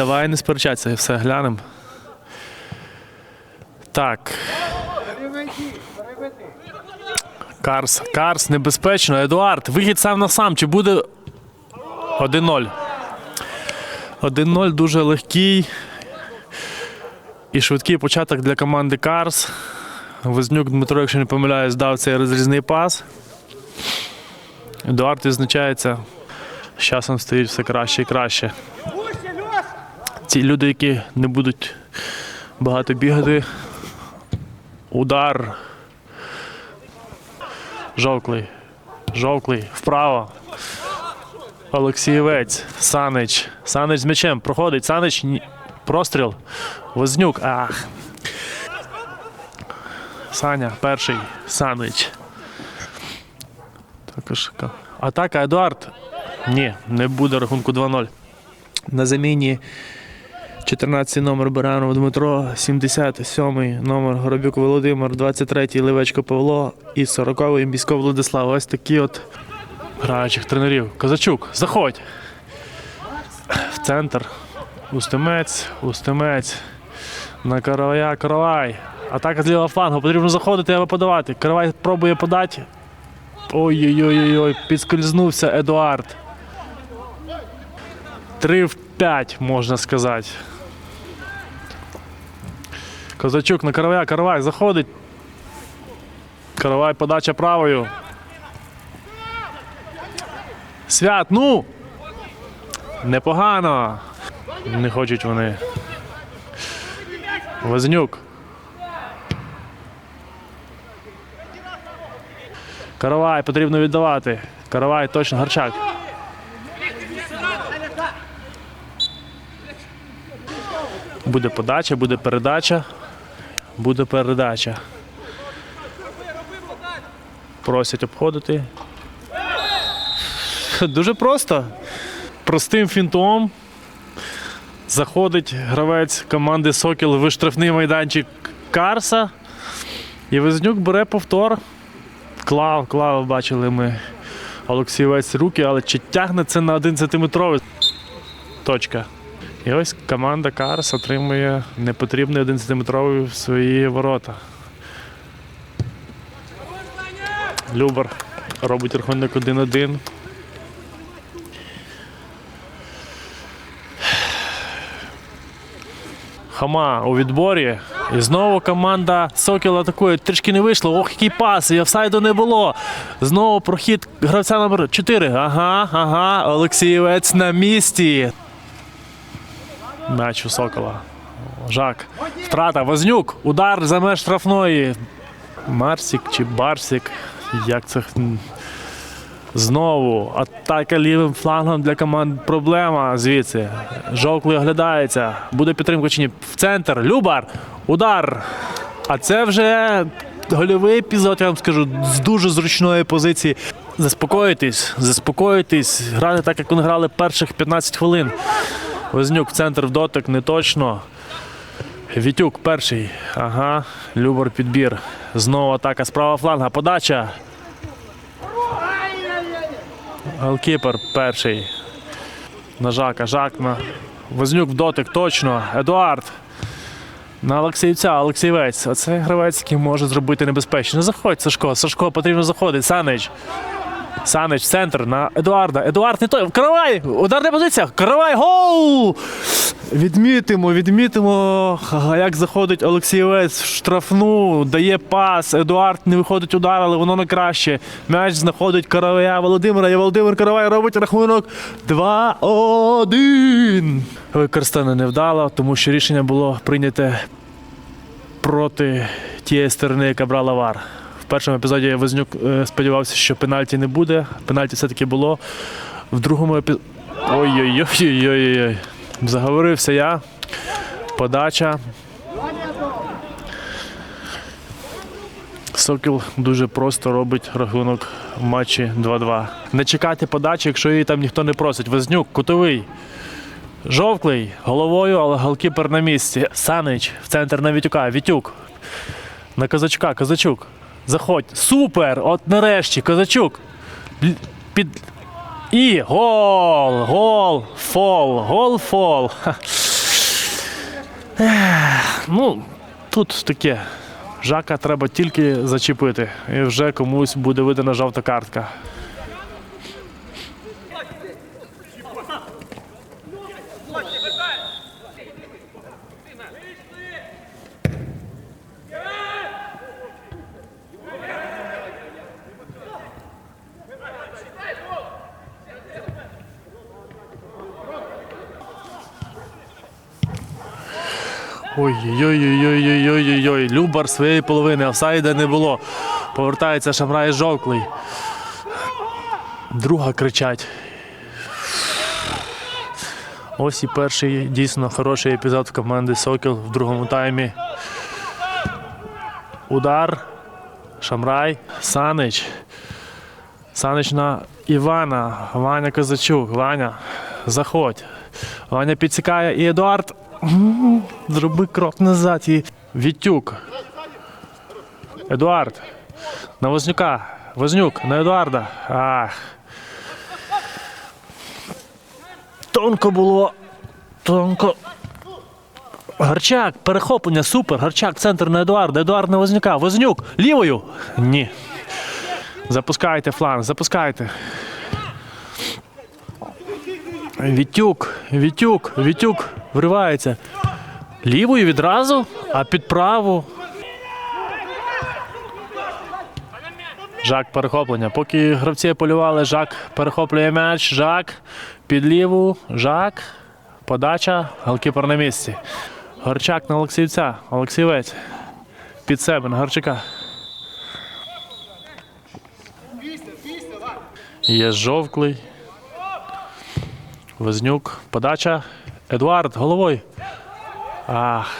Давай не сперечатися, все глянемо. Так. Карс, Карс, небезпечно. Едуард, вихід сам на сам. Чи буде 1-0? 1-0 дуже легкий і швидкий початок для команди Карс. Вознюк Дмитро, якщо не помиляюсь, дав цей розрізний пас. Едуард відзначається. З часом стоїть все краще і краще. Ці люди, які не будуть багато бігати. Удар. Жовклий. Жовклий. Вправо. Олексієвець. Санич. Санич з м'ячем. Проходить. Санич. Простріл. Вознюк. Ах. Саня. Перший. Санич. Також. Атака Едуард. Ні, не буде рахунку 2-0. На заміні 14 номер Баранов Дмитро, 77 номер Горобюк Володимир, 23 Левечко Павло і 40 Місько Владислав. Ось такі от граючих тренерів. Козачук, заходь. В центр. Устимець, Устимець. На Каравая, Каравай. Атака з лівого флангу. Потрібно заходити або подавати. Каравай пробує подати. Ой-ой-ой, підскользнувся Едуард. 3 в 5, можна сказати. Козачук на Каравая, Каравай заходить. Каравай подача правою. Свят, ну! Непогано. Не хочуть вони. Вознюк. Каравай потрібно віддавати. Каравай точно гарчак. Буде подача, буде передача. Буде передача. Просять обходити. Дуже просто. Простим фінтом. Заходить гравець команди Сокіл в штрафний майданчик Карса. І Везнюк бере повтор. Клав, клав, бачили ми Олексієвець руки, але чи тягне це на 1 сантиметровий? Точка. І ось команда Карс отримує непотрібний 1 сантиметровий в свої ворота. Любар робить рахунок 1-1. Хама у відборі. І знову команда Сокіл атакує. Трішки не вийшло. Ох, який пас, і офсайду не було. Знову прохід гравця номер 4. Ага, ага. Олексієвець на місці. М'яч у Сокола. Жак. Втрата. Вознюк. Удар за меж штрафної. Марсік чи Барсік. Як це. Знову атака лівим флангом для команд проблема звідси. Жовклий оглядається. Буде підтримка чи ні? В центр. Любар. Удар. А це вже гольовий епізод, я вам скажу, з дуже зручної позиції. Заспокоїтись, заспокоїтись, грати так, як вони грали перших 15 хвилин. Вознюк в центр в дотик, не точно. Вітюк перший. Ага. Любор підбір. Знову атака з правого фланга. Подача. Голкіпер перший. На Жака. Жак на Вознюк в дотик точно. Едуард. На Олексіївця, Олексієвець. Оце гравець, який може зробити небезпечно. Не заходь, Сашко. Сашко потрібно заходити. Санич. Санич, центр на Едуарда. Едуард не той. Каравай! Ударна позиція! Каравай! Гол! Відмітимо, відмітимо, як заходить Олексієвець в штрафну, дає пас. Едуард не виходить удар, але воно на краще. М'яч знаходить Каравая Володимира. І Володимир Каравай робить рахунок 2-1. Використане невдало, тому що рішення було прийняте проти тієї сторони, яка брала вар. Першому епізоді Вознюк е, сподівався, що пенальті не буде. Пенальті все-таки було. В другому епізоді. Ой-ой-ой-ой-ой. Заговорився я. Подача. Сокіл дуже просто робить рахунок в матчі 2-2. Не чекайте подачі, якщо її там ніхто не просить. Вознюк, кутовий. Жовклий головою, але голкіпер на місці. Санич в центр на Вітюка. Вітюк. На козачка, козачук. Заходь. Супер! От нарешті, козачук. Під. І гол! Гол! Фол! Гол фол. Ну, тут таке. Жака треба тільки зачепити. І вже комусь буде видана жовта картка. Ой-ой-ой-ой-ой-ой-ой. Любар своєї половини, офсайда не було. Повертається Шамрай жовклий. Друга кричать. Ось і перший дійсно хороший епізод в команди Сокіл в другому таймі. Удар. Шамрай. Санич. Санич на Івана. Ваня Козачук. Ваня. Заходь. Ваня підсікає і Едуард. Зроби крок назад і Вітюк. Едуард. На Вознюка. Вознюк на Едуарда. Ах. Тонко було. Тонко. Гарчак, перехоплення, супер. Гарчак, центр на Едуарда. Едуард на Вознюка. Вознюк. Лівою. Ні. Запускайте фланг, запускайте. Вітюк, Вітюк, Вітюк вривається. Лівою відразу, а під праву. Жак перехоплення. Поки гравці полювали, Жак перехоплює м'яч. Жак під ліву. Жак. Подача. Голкіпер на місці. Горчак на Олексіївця. Олексієвець. Під себе на Горчака. Є жовклий. Вознюк. Подача. Едуард головою. Ах.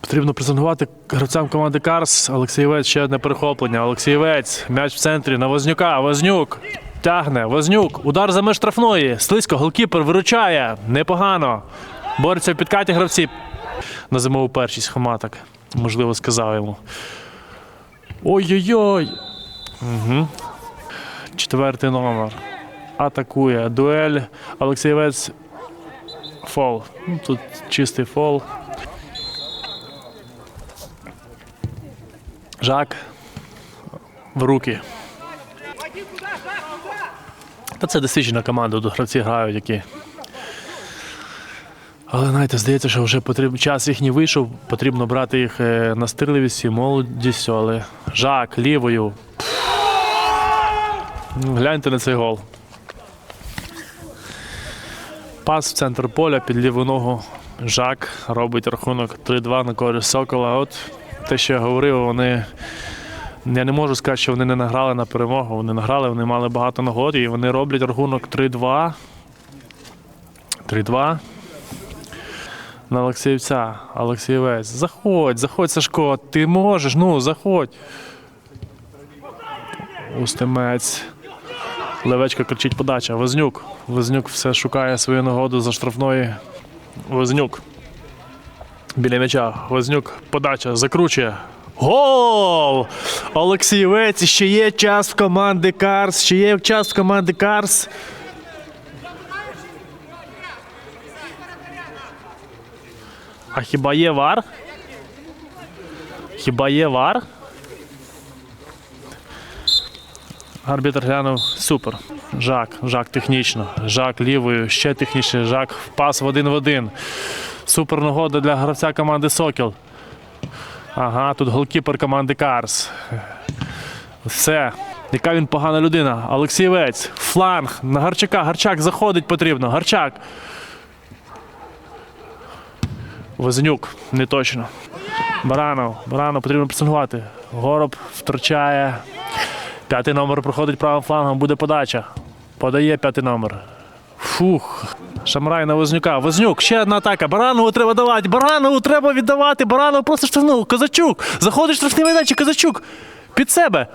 Потрібно презентувати гравцям команди Карс. Олексієвець ще одне перехоплення. Олексієвець. М'яч в центрі на Вознюка. Вознюк. Тягне. Вознюк. Удар за меж штрафної. Слизько. Голкіпер виручає. Непогано. Борються в підкаті гравці. На зимову першість Хоматок. Можливо, сказав йому. Ой-ой-ой. Угу. Четвертий номер. Атакує. Дуель. Олексієвець. Фол. Ну, Тут чистий фол. Жак. В руки. Та це досвідчена команда, тут гравці грають, які. Але знаєте, здається, що вже потрібно час їхній вийшов, потрібно брати їх е, настирливістю, молодістю, але Жак лівою. Гляньте на цей гол. Пас в центр поля під ліву ногу. Жак робить рахунок 3-2 на користь Сокола. От те, що я говорив, вони. Я не можу сказати, що вони не награли на перемогу. Вони награли, вони мали багато нагод і вони роблять рахунок 3-2. 3-2. На Олексіївця. Олексієвець. Заходь, заходь, Сашко, ти можеш, ну, заходь. Устимець. Левечко кричить подача. Вознюк. Вознюк все шукає свою нагоду за штрафної. Вознюк. Біля м'яча. Вознюк. Подача. Закручує. Гол! Олексієвець. Ще є час в команди Карс. Ще є час в команди Карс. А хіба є вар? Хіба є вар? Арбітр глянув супер. Жак, Жак технічно. Жак лівою, ще технічніше. Жак пас в один в один. Супер нагода для гравця команди Сокіл. Ага, тут голкіпер команди Карс. Все. Яка він погана людина. Олексієвець. Фланг. На Гарчака. Гарчак заходить потрібно. Гарчак. Вознюк. Не точно. Баранов. Баранов потрібно пресингувати. Гороб втрачає. П'ятий номер проходить правим флангом, буде подача. Подає п'ятий номер. Фух. Шамрай на Вознюка. Вознюк, ще одна атака. Баранову треба давати. Баранову треба віддавати. Баранов просто штрафнув. Козачук. Заходить штрафний майданчик. Козачук. Під себе.